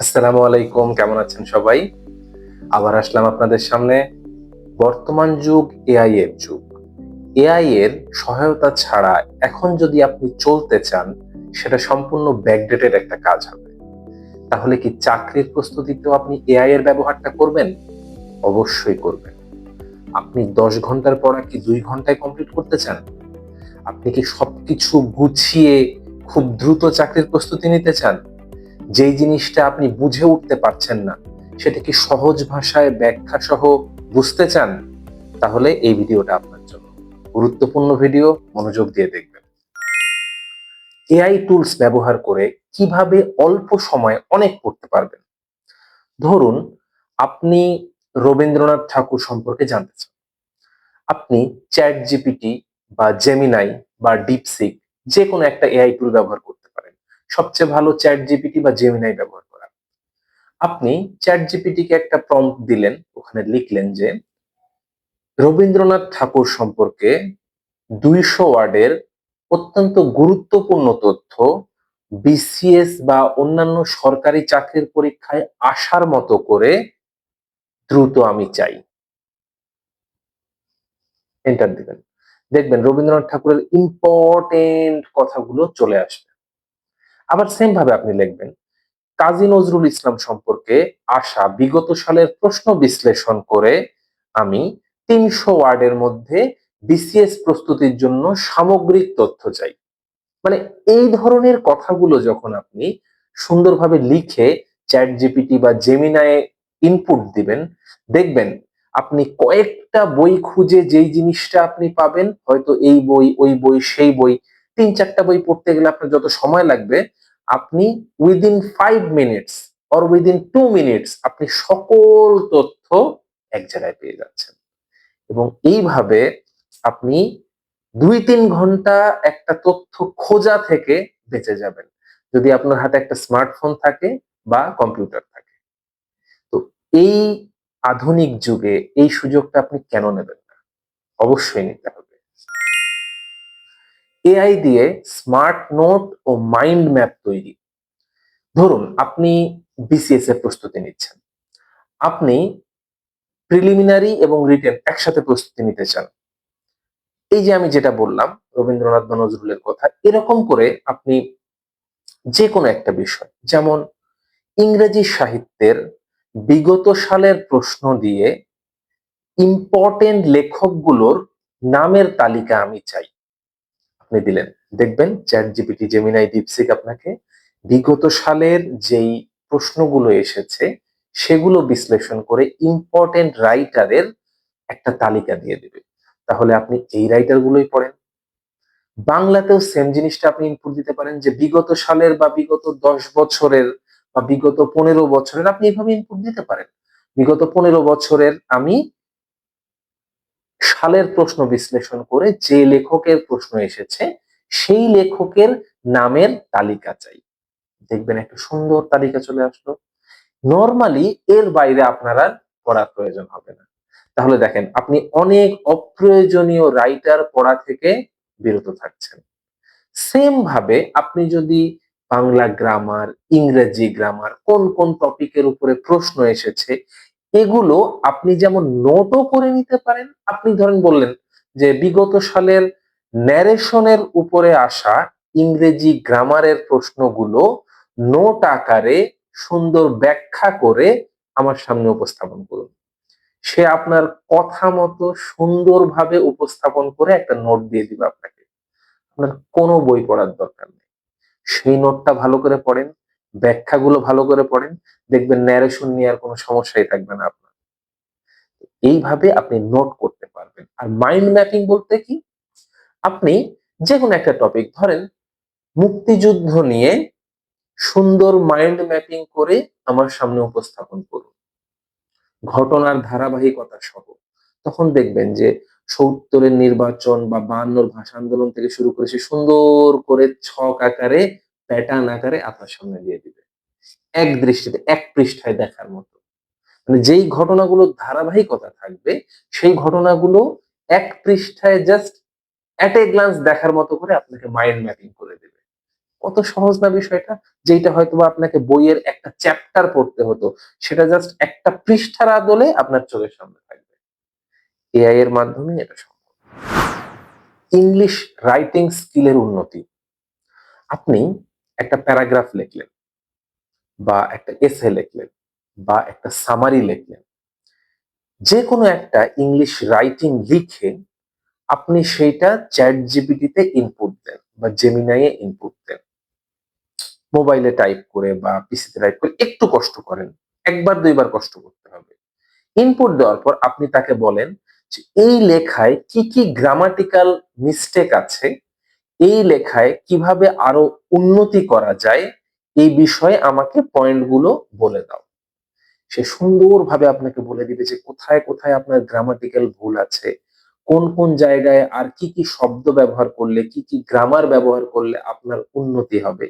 আসসালামু আলাইকুম, কেমন আছেন সবাই? আবার আসলাম আপনাদের সামনে। বর্তমান যুগ এআই এর যুগ। এআই এর সহায়তা ছাড়া এখন যদি আপনি চলতে চান, সেটা সম্পূর্ণ ব্যাকডেটেড একটা কাজ হবে। তাহলে কি চাকরির প্রস্তুতিতেও আপনি এআই এর ব্যবহারটা করবেন? অবশ্যই করবেন। আপনি দশ ঘণ্টার পড়া কি দুই ঘন্টায় কমপ্লিট করতে চান? আপনি কি সবকিছু গুছিয়ে খুব দ্রুত চাকরির প্রস্তুতি নিতে চান? যেই জিনিসটা আপনি বুঝে উঠতে পারছেন না, সেটা কি সহজ ভাষায় ব্যাখ্যা সহ বুঝতে চান? তাহলে এই ভিডিওটা আপনার জন্য গুরুত্বপূর্ণ ভিডিও, মনোযোগ দিয়ে দেখবেন। এআই টুলস ব্যবহার করে কীভাবে অল্প সময়ে অনেক পড়তে পারবেন? ধরুন, আপনি রবীন্দ্রনাথ ঠাকুর সম্পর্কে জানতে চান। আপনি চ্যাট জিপিটি বা জেমিনাই বা ডিপসিক যে কোনো একটা এআই টুল ব্যবহার করতে সবচেয়ে ভালো চ্যাট জিপিটি বা জেমিনাই ব্যবহার করা। আপনি চ্যাট জিপিটিকে একটা প্রম্পট দিলেন, ওখানে লিখলেন যে, রবীন্দ্রনাথ ঠাকুর সম্পর্কে দুইশো ওয়ার্ডের অত্যন্ত গুরুত্বপূর্ণ তথ্য বিসিএস বা অন্যান্য সরকারি চাকরির পরীক্ষায় আসার মতো করে দ্রুত আমি চাই। এন্টার দিবেন। দেখবেন রবীন্দ্রনাথ ঠাকুরের ইম্পর্টেন্ট কথাগুলো চলে আসবে। আবার সেম ভাবে আপনি লিখবেন। কাজী নজরুল ইসলাম সম্পর্কে আসা বিগত সালের প্রশ্ন বিশ্লেষণ করে আমি তিনশো ওয়ার্ডের মধ্যে বিসিএস প্রস্তুতির জন্য সামগ্রিক তথ্য চাই। মানে এই ধরনের কথাগুলো যখন আপনি সুন্দরভাবে লিখে চ্যাট জিপিটি বা জেমিনায় ইনপুট দিবেন, দেখবেন আপনি কয়েকটা বই খুঁজে যেই জিনিসটা আপনি পাবেন, হয়তো এই বই, ওই বই, সেই বই তিন চারটা বই পড়তে গেলে আপনার যত সময় লাগবে, আপনি within five minutes or within two minutes আপনি সকল তথ্য এক জায়গায় পেয়ে যাচ্ছেন। এবং এইভাবে আপনি দুই তিন ঘণ্টা একটা তথ্য খোঁজা থেকে বেঁচে যাবেন, যদি আপনার হাতে একটা স্মার্টফোন থাকে বা কম্পিউটার থাকে। তো এই আধুনিক যুগে এই সুযোগটা আপনি কেন নেবেন না? অবশ্যই নিতে হবে। এআই দিয়ে স্মার্ট নোট ও মাইন্ড ম্যাপ তৈরি। ধরুন, আপনি বিসিএস এর প্রস্তুতি নিচ্ছেন। আপনি প্রিলিমিনারি এবং রিটেন একসাথে প্রস্তুতি নিতে চান। এই যে আমি যেটা বললাম, রবীন্দ্রনাথ বা নজরুলের কথা, এরকম করে আপনি যে কোনো একটা বিষয়, যেমন ইংরেজি সাহিত্যের বিগত সালের প্রশ্ন দিয়ে ইম্পর্টেন্ট লেখকগুলোর নামের তালিকা আমি চাই। আপনি দিলেন। দেখবেন চ্যাট জিপিটি জেমিনাই ডিপসিক আপনাকে বিগত সালের যেই প্রশ্নগুলো এসেছে, সেগুলো বিশ্লেষণ করে ইম্পর্টেন্ট রাইটারের একটা তালিকা দিয়ে দেবে। তাহলে আপনি এই রাইটারগুলোই পড়েন। বাংলাতেও সেম জিনিসটা আপনি ইনপুট দিতে পারেন যে বিগত সালের বা বিগত দশ বছরের বা বিগত পনেরো বছরের আপনি এভাবে ইনপুট দিতে পারেন। বিগত পনেরো বছরের আমি সালের প্রশ্ন বিশ্লেষণ করে যে লেখকের প্রশ্ন এসেছে, সেই লেখকের নামের তালিকা চাই। দেখবেন একটা সুন্দর তালিকা চলে আসলো। নর্মালি এর বাইরে আপনার পড়ার প্রয়োজন হবে না। তাহলে দেখেন, আপনি অনেক অপ্রয়োজনীয় রাইটার পড়া থেকে বিরত থাকছেন। সেম ভাবে আপনি যদি বাংলা গ্রামার ইংরেজি গ্রামার কোন কোন টপিকের উপরে প্রশ্ন এসেছে এগুলো আপনি যেমন নোটও করে নিতে পারেন, আপনি ধরেন বললেন যে বিগত সালের ন্যারেশনের উপরে আসা ইংরেজি গ্রামারের প্রশ্নগুলো নোট আকারে সুন্দর ব্যাখ্যা করে আমার সামনে উপস্থাপন করুন। সে আপনার কথা মতো সুন্দরভাবে উপস্থাপন করে একটা নোট দিয়ে দিবে আপনাকে। আপনার কোনো বই পড়ার দরকার নেই। সেই নোটটা ভালো করে পড়েন ব্যাখ্যাগুলো ভালো করে পড়েন, দেখবেন ন্যারেশন নিয়ে আর কোনো সমস্যাই থাকবে না আপনার। এইভাবে আপনি নোট করতে পারবেন। আর মাইন্ড ম্যাপিং বলতে কি? আপনি যে কোনো একটা টপিক ধরেন, মুক্তিযুদ্ধ নিয়ে সুন্দর মাইন্ড ম্যাপিং করে আমার সামনে উপস্থাপন করুন। ঘটনার ধারাবাহিকতা সহ। তখন দেখবেন যে সত্তরের নির্বাচন বা বায়ান্নর ভাষা আন্দোলন থেকে শুরু করে সে সুন্দর করে ছক আকারে প্যাটার্ন আকারে আপনার সামনে দিয়ে দিবে। এক দৃষ্টিতে, এক পৃষ্ঠায় দেখার মতো। মানে যেই ঘটনাগুলো ধারাবাহিকতা থাকবে, সেই ঘটনাগুলো এক পৃষ্ঠায় জাস্ট অ্যাট এ গ্লান্স দেখার মতো করে আপনাকে মাইন্ড ম্যাপিং করে দেবে। কত সহজ না বিষয়টা? যেটা হয়তো আপনাকে বইয়ের একটা চ্যাপ্টার পড়তে হতো, সেটা জাস্ট একটা পৃষ্ঠার আদলে আপনার চোখের সামনে থাকবে। এআই এর মাধ্যমে এটা সম্ভব। ইংলিশ রাইটিং স্কিলের উন্নতি। আপনি একটা প্যারাগ্রাফ লিখলেন বা একটা এসে লিখলেন বা একটা সামারি লিখলেন। যে কোনো একটা ইংলিশ রাইটিং লিখে আপনি সেইটা চ্যাট জিপিটিতে ইনপুট দেন বা জেমিনাইয়ে ইনপুট দেন। মোবাইলে টাইপ করে বা পিসিতে টাইপ করে একটু কষ্ট করেন, একবার দুইবার কষ্ট করতে হবে। ইনপুট দেওয়ার পর আপনি তাকে বলেন যে এই লেখায় কি কি গ্রামাটিক্যাল মিস্টেক আছে এই লেখায় কীভাবে আরও উন্নতি করা যায়, এই বিষয়ে আমাকে পয়েন্টগুলো বলে দাও। সে সুন্দরভাবে আপনাকে বলে দিবে যে কোথায় কোথায় আপনার গ্রামাটিক্যাল ভুল আছে, কোন কোন জায়গায় আর কি কি শব্দ ব্যবহার করলে, কি কি গ্রামার ব্যবহার করলে আপনার উন্নতি হবে।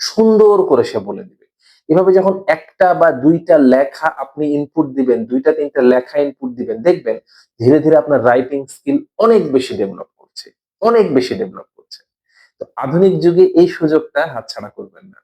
সুন্দর করে সে বলে দিবে। এভাবে যখন একটা বা দুইটা লেখা আপনি ইনপুট দিবেন, দুইটা তিনটা লেখা ইনপুট দিবেন, দেখবেন ধীরে ধীরে আপনার রাইটিং স্কিল অনেক বেশি ডেভেলপ করছে, অনেক বেশি ডেভেলপ তো আধুনিক যুগে এই সুযোগটা হাতছাড়া করবেন না।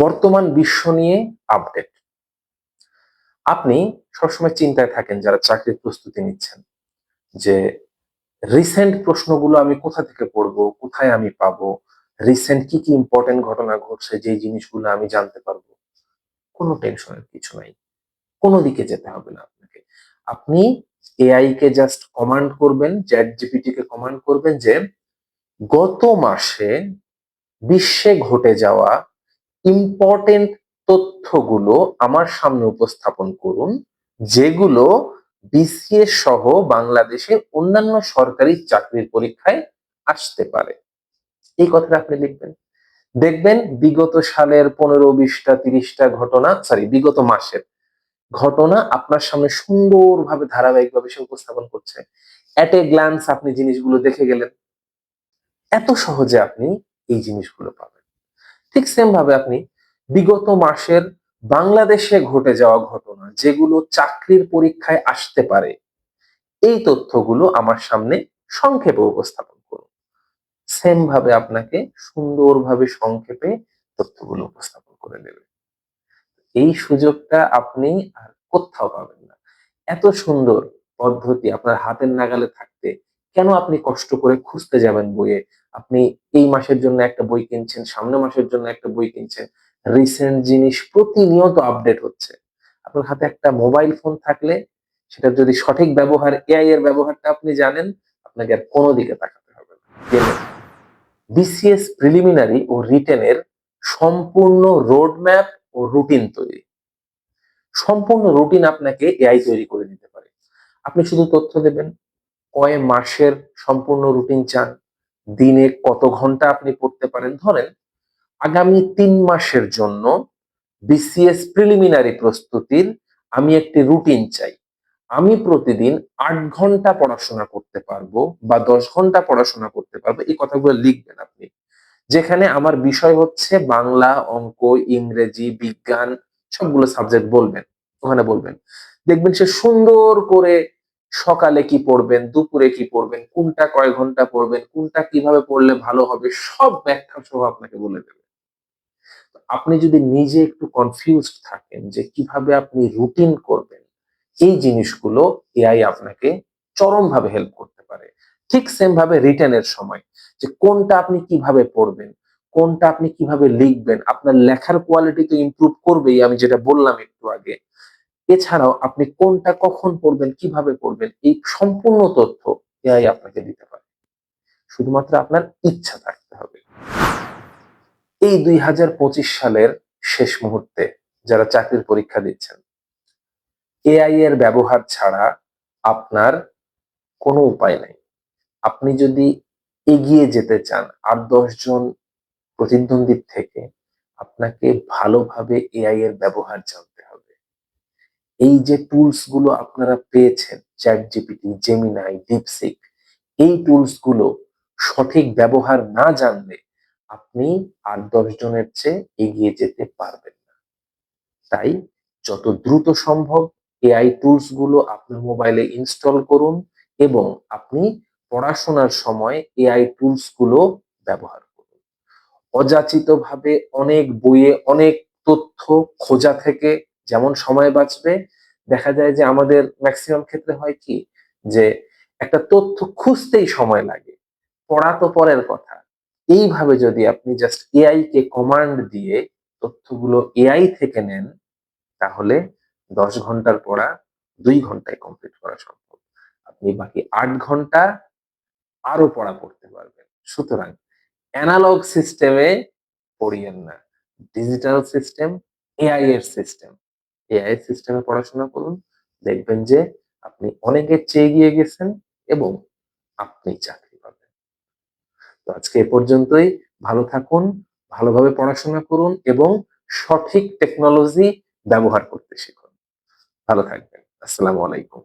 বর্তমান বিশ্ব নিয়ে আপডেট আপনি সবসময় চিন্তায় থাকেন যারা চাকরির প্রস্তুতি নিচ্ছেন যে রিসেন্ট প্রশ্নগুলো আমি কোথা থেকে পড়ব, কোথায় আমি পাবো রিসেন্ট কি কি ইম্পর্টেন্ট ঘটনা ঘটছে যে জিনিসগুলো আমি জানতে পারব, কোনো টেনশনের কিছু নাই। কোনো দিকে যেতে হবে না আপনাকে। আপনি এআই কে জাস্ট কমান্ড করবেন চ্যাট জিপিটি কে কমান্ড করবেন যে গত মাসে বিশ্বে ঘটে যাওয়া ইম্পর্টেন্ট তথ্যগুলো আমার সামনে উপস্থাপন করুন, যেগুলো বিসিএস সহ বাংলাদেশের অন্যান্য সরকারি চাকরির পরীক্ষায় আসতে পারে। এই কথাটা আপনি লিখবেন। দেখবেন বিগত সালের পনেরো, বিশটা, তিরিশটা ঘটনা সরি বিগত মাসের ঘটনা আপনার সামনে সুন্দরভাবে ধারাবাহিকভাবে সে উপস্থাপন করছে। অ্যাট এ গ্ল্যান্স আপনি জিনিসগুলো দেখে গেলেন। এত সহজে আপনি এই জিনিসগুলো পাবেন। ঠিক সেম ভাবে আপনি বিগত মাসের বাংলাদেশে ঘটে যাওয়া ঘটনা, যেগুলো চাকরির পরীক্ষায় আসতে পারে, এই তথ্যগুলো আমার সামনে সংক্ষেপে উপস্থাপন করুন। সেম ভাবে আপনাকে সুন্দরভাবে সংক্ষেপে তথ্যগুলো উপস্থাপন করে দেবে এই সুযোগটা আপনি আর কোথাও পাবেন না। এত সুন্দর পদ্ধতি আপনার হাতের নাগালে থাকতে কেন আপনি কষ্ট করে খুঁজতে যাবেন বইয়ে? আপনি এই মাসের জন্য একটা বই কিনছেন, সামনে মাসের জন্য একটা বই কিনছেন। রিসেন্ট জিনিস প্রতিনিয়ত আপডেট হচ্ছে। আপনার হাতে একটা মোবাইল ফোন থাকলে সেটার যদি সঠিক ব্যবহার এআই এর ব্যবহারটা আপনি জানেন, আপনাকে আর কোনো দিকে তাকাতে হবে না। বিসিএস প্রিলিমিনারি ও রিটেনের সম্পূর্ণ রোডম্যাপ ও রুটিন তৈরি। সম্পূর্ণ রুটিন আপনাকে এআই তৈরি করে দিতে পারে। আপনি শুধু তথ্য দেবেন কয় মাসের সম্পূর্ণ রুটিন চান? দিনে কত ঘণ্টা আপনি পড়তে পারেন? ধরেন, আগামী তিন মাসের জন্য বিসিএস প্রিলিমিনারি প্রস্তুতির আমি একটি রুটিন চাই। আমি প্রতিদিন আট ঘণ্টা পড়াশোনা করতে পারব বা দশ ঘণ্টা পড়াশোনা করতে পারব, এই কথাগুলো লিখবেন আপনি। যেখানে আমার বিষয় হচ্ছে বাংলা, অঙ্ক, ইংরেজি, বিজ্ঞান, সবগুলো সাবজেক্ট বলবেন, ওখানে বলবেন। দেখবেন সে সুন্দর করে সকালে কি পড়বেন, দুপুরে কি পড়বেন, কোনটা কয় ঘণ্টা পড়বেন, কোনটা কীভাবে পড়লে ভালো হবে, সব ব্যাখ্যা সহ আপনাকে বলে দেবে। আপনি যদি নিজে একটু কনফিউজড থাকেন যে কীভাবে আপনি রুটিন করবেন, এই জিনিসগুলো এআই আপনাকে চরমভাবে হেল্প করতে পারে। ঠিক সেম ভাবে রিটেনের সময়, যে কোনটা আপনি কীভাবে পড়বেন, কোনটা আপনি কীভাবে লিখবেন, আপনার লেখার কোয়ালিটি তো ইমপ্রুভ করবেই, আমি যেটা বললাম একটু আগে। এছাড়াও আপনি কোনটা কখন পড়বেন, কীভাবে পড়বেন, এই সম্পূর্ণ তথ্য এআই আপনাকে দিতে পারে। শুধুমাত্র আপনার ইচ্ছা থাকতে হবে। এই দুই হাজার পঁচিশ সালের শেষ মুহূর্তে যারা চাকরির পরীক্ষা দিচ্ছেন, এআই এর ব্যবহার ছাড়া আপনার কোনো উপায় নেই। আপনি যদি এগিয়ে যেতে চান, আর জন প্রতিদ্বন্দ্বীর থেকে আপনাকে ভালোভাবে এআই এর ব্যবহার জানতে এই যে টুলসগুলো আপনারা পেয়েছেন চ্যাট জিপিটি জেমিনাই ডিপসিক এই টুলসগুলো সঠিক ব্যবহার না জানলে আপনি আর দশ জনের চেয়ে এগিয়ে যেতে পারবেন না। তাই যত দ্রুত সম্ভব এআই টুলসগুলো আপনার মোবাইলে ইনস্টল করুন এবং আপনি পড়াশোনার সময় এআই টুলসগুলো ব্যবহার করুন। অযাচিত ভাবে অনেক বইয়ে অনেক তথ্য খোঁজা থেকে যেমন সময় বাঁচবে, দেখা যায় যে আমাদের ম্যাক্সিমাম ক্ষেত্রে হয় কি? যে একটা তথ্য খুঁজতেই সময় লাগে। পড়া তো পরের কথা। এইভাবে যদি আপনি জাস্ট এআই কে কমান্ড দিয়ে তথ্যগুলো এআই থেকে নেন, তাহলে দশ ঘণ্টার পড়া দুই ঘন্টায় কমপ্লিট করা সম্ভব। আপনি বাকি আট ঘণ্টা আরও পড়া পড়তে পারবেন। সুতরাং অ্যানালগ সিস্টেমে পড়িয়েন না। ডিজিটাল সিস্টেম এআই এর সিস্টেম এআই সিস্টেমে পড়াশোনা করুন, দেখবেন যে আপনি অনেকের চেয়ে গিয়ে গেছেন এবং আপনি চাকরি পাবেন। তো আজকে এ পর্যন্তই। ভালো থাকুন, ভালোভাবে পড়াশোনা করুন এবং সঠিক টেকনোলজি ব্যবহার করতে শিখুন। ভালো থাকবেন। আসসালামু আলাইকুম।